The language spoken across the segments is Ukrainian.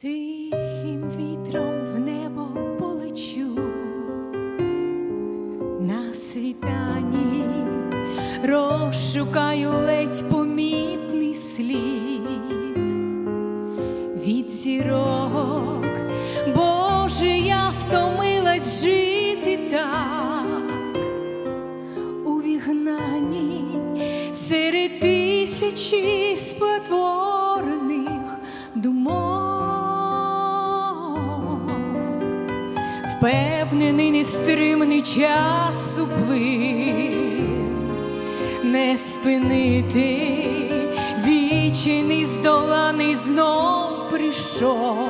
Тихим вітром в небо полечу. На світанні розшукаю ледь помітний слід. Від зірок, Боже, я втомилась жити так. У вігнанні серед тисячі спотворень. Впевнений нестримний час уплив, не спинити, вічений здоланий знов прийшов.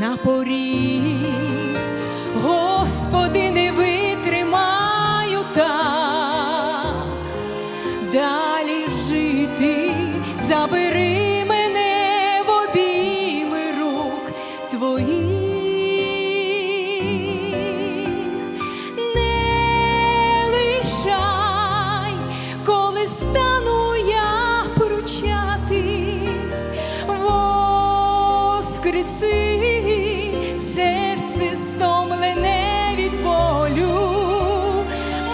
На поріг, Господи, воскреси серце стомлене від болю.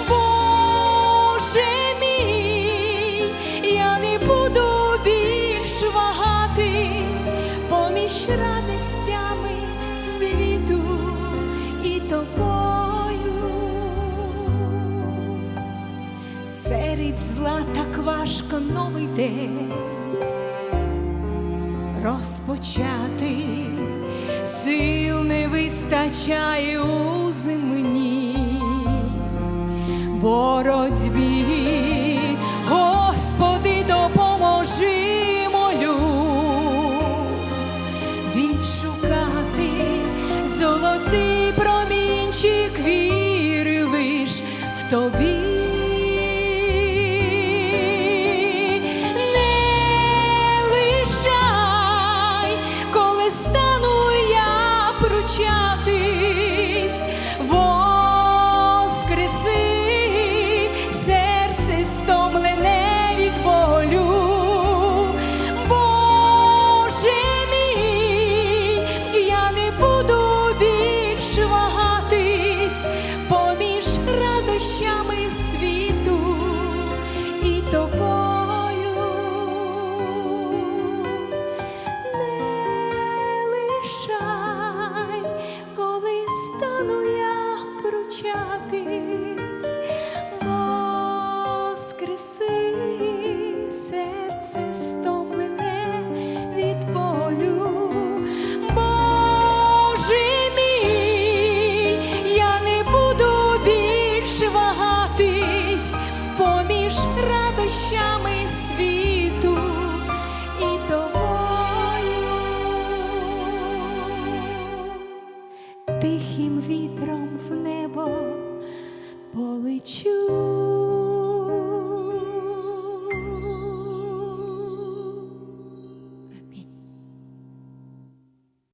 Боже мій, я не буду більш вагатись поміж радостями світу і тобою. Серед зла так важко новий день розпочати, сил не вистачає у земній боротьбі. Господи, допоможи, молю відшукати золотий промінчик віри лиш в тобі. Серце стомлене від болю. Боже мій, я не буду більш вагатись поміж радощами світу і тобою. Тихим вітром в небо полечу.